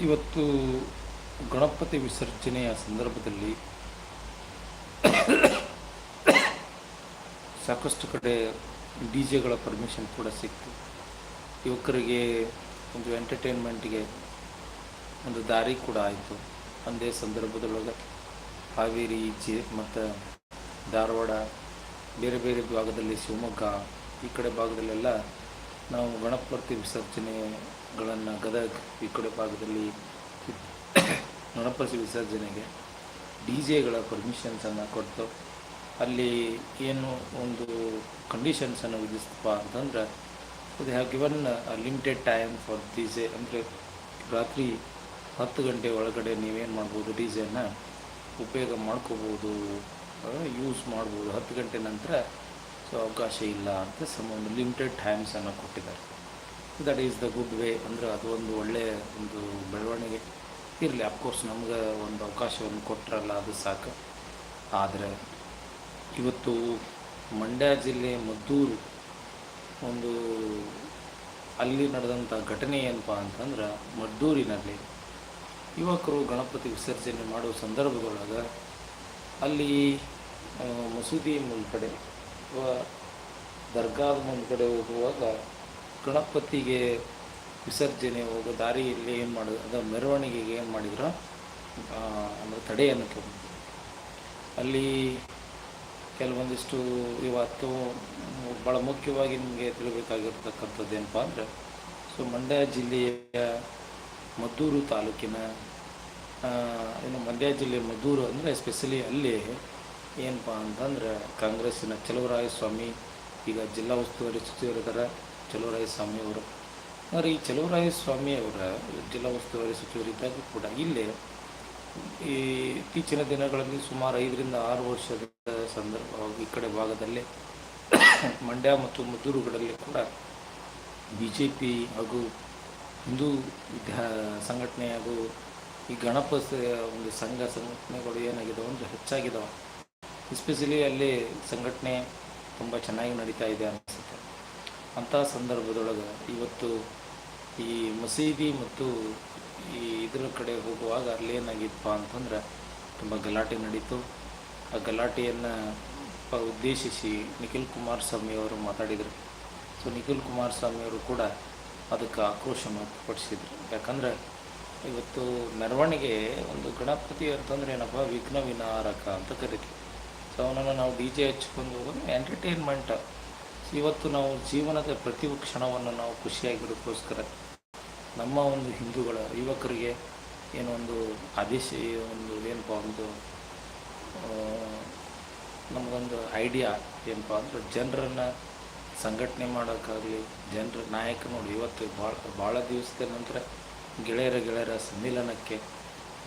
ಇವತ್ತು ಗಣಪತಿ ವಿಸರ್ಜನೆಯ ಸಂದರ್ಭದಲ್ಲಿ ಸಾಕಷ್ಟು ಕಡೆ ಡಿ ಜೆಗಳ ಪರ್ಮಿಷನ್ ಕೂಡ ಸಿಕ್ತು. ಯುವಕರಿಗೆ ಒಂದು ಎಂಟರ್ಟೈನ್ಮೆಂಟ್ಗೆ ಒಂದು ದಾರಿ ಕೂಡ ಆಯಿತು. ಒಂದೇ ಸಂದರ್ಭದೊಳಗೆ ಹಾವೇರಿ, ಜೆ, ಮತ್ತು ಧಾರವಾಡ, ಬೇರೆ ಬೇರೆ ಭಾಗದಲ್ಲಿ ಶಿವಮೊಗ್ಗ, ಈ ಕಡೆ ಭಾಗದಲ್ಲೆಲ್ಲ ನಾವು ಗಣಪತಿ ವಿಸರ್ಜನೆಗಳನ್ನು ಗದಗ ಈ ಕಡೆ ಭಾಗದಲ್ಲಿ ಗಣಪತಿ ವಿಸರ್ಜನೆಗೆ ಡಿ ಜೆಗಳ ಪರ್ಮಿಷನ್ಸನ್ನು ಕೊಟ್ಟು ಅಲ್ಲಿ ಏನು ಒಂದು ಕಂಡೀಷನ್ಸನ್ನು ವಿಧಿಸ್ತಪ್ಪ ಅಂತಂದ್ರೆ ಅದು have given limited time for D J ಅಂದರೆ ರಾತ್ರಿ ಹತ್ತು ಗಂಟೆ ಒಳಗಡೆ ನೀವೇನು ಮಾಡ್ಬೋದು ಡಿ ಜೆನ ಉಪಯೋಗ ಮಾಡ್ಕೋಬೋದು ಯೂಸ್ ಮಾಡ್ಬೋದು. ಹತ್ತು ಗಂಟೆ ನಂತರ ಅವಕಾಶ ಇಲ್ಲ ಅಂತ ಸಮ ಒಂದು ಲಿಮಿಟೆಡ್ ಟೈಮ್ಸನ್ನು ಕೊಟ್ಟಿದ್ದಾರೆ. That is the good way ಅಂದರೆ ಅದು ಒಂದು ಒಳ್ಳೆಯ ಒಂದು ಬೆಳವಣಿಗೆ ಇರಲಿ. ಅಫ್ಕೋರ್ಸ್ ನಮ್ಗೆ ಒಂದು ಅವಕಾಶವನ್ನು ಕೊಟ್ಟರಲ್ಲ ಅದು ಸಾಕು. ಆದರೆ ಇವತ್ತು ಮಂಡ್ಯ ಜಿಲ್ಲೆ ಮದ್ದೂರು ಒಂದು ಅಲ್ಲಿ ನಡೆದಂಥ ಘಟನೆ ಏನಪ್ಪ ಅಂತಂದ್ರೆ ಮದ್ದೂರಿನಲ್ಲಿ ಯುವಕರು ಗಣಪತಿ ವಿಸರ್ಜನೆ ಮಾಡುವ ಸಂದರ್ಭದೊಳಗೆ ಅಲ್ಲಿ ಮಸೂದಿ ಮುಂದ್ಗಡೆ ಅಥವಾ ದರ್ಗಾದ ಮುಂದ್ಗಡೆ ಹೋಗುವಾಗ ಗಣಪತಿಗೆ ವಿಸರ್ಜನೆ ಹೋಗೋ ದಾರಿಯಲ್ಲಿ ಏನು ಮಾಡಿದ್ರು ಅದು ಮೆರವಣಿಗೆಗೆ ಏನು ಮಾಡಿದ್ರು ಅಂದರೆ ತಡೆಯನ್ನು ತಗೊಂಡು ಅಲ್ಲಿ ಕೆಲವೊಂದಿಷ್ಟು ಇವತ್ತು ಭಾಳ ಮುಖ್ಯವಾಗಿ ನಿಮಗೆ ತಿಳಿಬೇಕಾಗಿರ್ತಕ್ಕಂಥದ್ದು ಏನಪ್ಪ ಅಂದರೆ, ಸೊ ಮಂಡ್ಯ ಜಿಲ್ಲೆಯ ಮದ್ದೂರು ತಾಲೂಕಿನ ಏನು ಮಂಡ್ಯ ಜಿಲ್ಲೆ ಮದ್ದೂರು ಅಂದರೆ ಎಸ್ಪೆಷಲಿ ಅಲ್ಲಿ ಏನಪ್ಪ ಅಂತಂದ್ರೆ ಕಾಂಗ್ರೆಸ್ಸಿನ ಚಲುವರಾಯ ಸ್ವಾಮಿ ಈಗ ಜಿಲ್ಲಾ ಉಸ್ತುವಾರಿ ಸಚಿವರಿದ್ದಾರೆ ಚಲುವರಾಯ ಸ್ವಾಮಿ ಅವರು. ಅಂದರೆ ಈ ಚಲುವರಾಯ ಸ್ವಾಮಿ ಅವರ ಜಿಲ್ಲಾ ಉಸ್ತುವಾರಿ ಸಚಿವರಿದ್ದಾಗ ಕೂಡ ಇಲ್ಲಿ, ಈ ಇತ್ತೀಚಿನ ದಿನಗಳಲ್ಲಿ ಸುಮಾರು ಐದರಿಂದ ಆರು ವರ್ಷದ ಸಂದರ್ಭ ಈ ಕಡೆ ಭಾಗದಲ್ಲಿ ಮಂಡ್ಯ ಮತ್ತು ಮದ್ದೂರುಗಳಲ್ಲಿ ಕೂಡ ಬಿ ಜೆ ಪಿ ಹಾಗೂ ಹಿಂದೂ ವಿದ್ಯಾ ಸಂಘಟನೆ ಹಾಗೂ ಈ ಗಣಪತಿ ಒಂದು ಸಂಘ ಸಂಘಟನೆಗಳು ಏನಾಗಿದಾವೆ ಅಂದರೆ ಹೆಚ್ಚಾಗಿದ್ದಾವೆ ಎಸ್ಪೆಷಲಿ ಅಲ್ಲಿ ಸಂಘಟನೆ ತುಂಬ ಚೆನ್ನಾಗಿ ನಡೀತಾ ಇದೆ ಅನಿಸುತ್ತೆ. ಅಂಥ ಸಂದರ್ಭದೊಳಗೆ ಇವತ್ತು ಈ ಮಸೀದಿ ಮತ್ತು ಈ ಇದರ ಕಡೆ ಹೋಗುವಾಗ ಅಲ್ಲಿ ಏನಾಗಿತ್ತಪ್ಪ ಅಂತಂದ್ರೆ ತುಂಬ ಗಲಾಟೆ ನಡೀತು. ಆ ಗಲಾಟೆಯನ್ನು ಉದ್ದೇಶಿಸಿ ನಿಖಿಲ್ ಕುಮಾರಸ್ವಾಮಿಯವರು ಮಾತಾಡಿದರು. ಸೊ ನಿಖಿಲ್ ಕುಮಾರಸ್ವಾಮಿಯವರು ಕೂಡ ಅದಕ್ಕೆ ಆಕ್ರೋಶ ವ್ಯಕ್ತಪಡಿಸಿದರು. ಯಾಕಂದರೆ ಇವತ್ತು ಮೆರವಣಿಗೆ ಒಂದು ಗಣಪತಿ ಅಂತಂದ್ರೆ ಏನಪ್ಪ ವಿಘ್ನ ವಿನಾರಕ ಅಂತ ಕರಿತೀವಿ. ಸೊ ಅವನನ್ನು ನಾವು ಡಿ ಜೆ ಹಚ್ಕೊಂಡು ಹೋಗೋದು ಎಂಟರ್ಟೈನ್ಮೆಂಟ್ ಇವತ್ತು ನಾವು ಜೀವನದ ಪ್ರತಿ ಕ್ಷಣವನ್ನು ನಾವು ಖುಷಿಯಾಗಿರೋಕ್ಕೋಸ್ಕರ ನಮ್ಮ ಒಂದು ಹಿಂದೂಗಳ, ಯುವಕರಿಗೆ ಏನೊಂದು ಆದೇಶ, ಒಂದು ಏನಪ್ಪ ಒಂದು ನಮಗೊಂದು ಐಡಿಯಾ ಏನಪ್ಪ ಅಂದ್ರೆ ಜನರನ್ನು ಸಂಘಟನೆ ಮಾಡೋಕ್ಕಾಗಲಿ, ಜನರ ನಾಯಕ ನೋಡಿ, ಇವತ್ತು ಭಾಳ ಭಾಳ ದಿವಸದ ನಂತರ ಗೆಳೆಯರ ಗೆಳೆಯರ ಸಮ್ಮಿಲನಕ್ಕೆ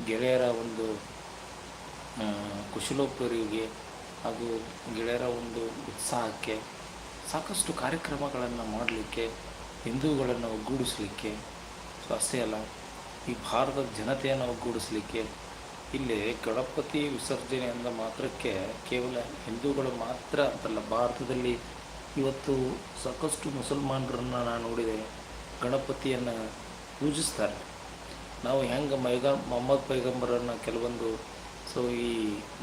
ಗೆಳೆಯರ ಒಂದು ಕುಶಲೋಪರಿಗೆ ಹಾಗೂ ಗೆಳೆಯರ ಒಂದು ಉತ್ಸಾಹಕ್ಕೆ ಸಾಕಷ್ಟು ಕಾರ್ಯಕ್ರಮಗಳನ್ನು ಮಾಡಲಿಕ್ಕೆ, ಹಿಂದೂಗಳನ್ನು ಒಗ್ಗೂಡಿಸಲಿಕ್ಕೆ, ಸೊ ಅಷ್ಟೇ ಅಲ್ಲ, ಈ ಭಾರತದ ಜನತೆಯನ್ನು ಒಗ್ಗೂಡಿಸಲಿಕ್ಕೆ ಇಲ್ಲಿ ಗಣಪತಿ ವಿಸರ್ಜನೆ ಅಂದ ಮಾತ್ರಕ್ಕೆ ಕೇವಲ ಹಿಂದೂಗಳು ಮಾತ್ರ ಅಂತಲ್ಲ, ಭಾರತದಲ್ಲಿ ಇವತ್ತು ಸಾಕಷ್ಟು ಮುಸಲ್ಮಾನರನ್ನು ನಾನು ನೋಡಿದೆ, ಗಣಪತಿಯನ್ನು ಪೂಜಿಸ್ತಾರೆ. ನಾವು ಹೆಂಗೆ ಮೈಗ, ಮೊಹಮ್ಮದ್ ಪೈಗಂಬರನ್ನು ಕೆಲವೊಂದು ಸೊ, ಈ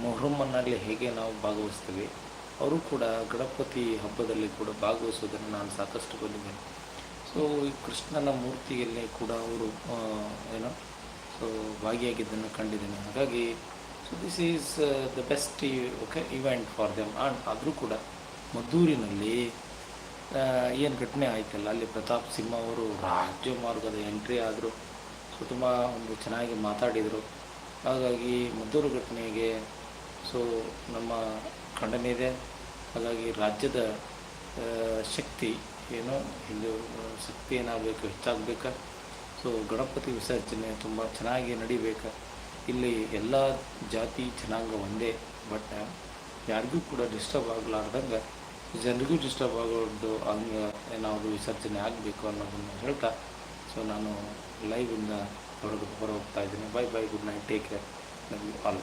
ಮೊಹರಮ್ಮನಲ್ಲಿ ಹೇಗೆ ನಾವು ಭಾಗವಹಿಸ್ತೀವಿ, ಅವರು ಕೂಡ ಗಣಪತಿ ಹಬ್ಬದಲ್ಲಿ ಕೂಡ ಭಾಗವಹಿಸೋದನ್ನು ನಾನು ಸಾಕಷ್ಟು ಬಂದಿದ್ದೇನೆ ಸೊ, ಈ ಕೃಷ್ಣನ ಮೂರ್ತಿಯಲ್ಲಿ ಕೂಡ ಅವರು ಏನು, ಸೊ, ಭಾಗಿಯಾಗಿದ್ದನ್ನು ಕಂಡಿದ್ದೇನೆ. ಹಾಗಾಗಿ so this is the best okay event for them and ಆದರೂ ಕೂಡ ಮದ್ದೂರಿನಲ್ಲಿ ಏನು ಘಟನೆ ಆಯ್ತಲ್ಲ, ಅಲ್ಲಿ ಪ್ರತಾಪ್ ಸಿಂಹ ಅವರು ರಾಜ್ಯ ಮಾರ್ಗದ ಎಂಟ್ರಿ ಆದರು, ಸೊ, ತುಂಬ ಒಂದು ಚೆನ್ನಾಗಿ ಮಾತಾಡಿದರು. ಹಾಗಾಗಿ ಮದ್ದೂರು ಘಟನೆಗೆ ಸೊ ನಮ್ಮ ಖಂಡನೆ ಇದೆ. ಹಾಗಾಗಿ ರಾಜ್ಯದ ಶಕ್ತಿ ಏನೋ, ಇದು ಶಕ್ತಿ ಏನಾಗಬೇಕು, ಹೆಚ್ಚಾಗಬೇಕಾ? ಸೊ ಗಣಪತಿ ವಿಸರ್ಜನೆ ತುಂಬ ಚೆನ್ನಾಗಿ ನಡಿಬೇಕಾ? ಇಲ್ಲಿ ಎಲ್ಲ ಜಾತಿ ಜನಾಂಗ ಒಂದೇ, ಬಟ್ ಯಾರಿಗೂ ಕೂಡ ಡಿಸ್ಟರ್ಬ್ ಆಗಲಾರ್ದಂಗೆ, ಜನರಿಗೂ ಡಿಸ್ಟರ್ಬ್ ಆಗೋದು ಹಂಗೆ ಏನಾದರೂ ವಿಸರ್ಜನೆ ಆಗಬೇಕು ಅನ್ನೋದನ್ನು ಹೇಳ್ತಾ, ಸೊ ನಾನು ಲೈವಿಂದ और दोबारा बताए देना bye bye good night take care love you all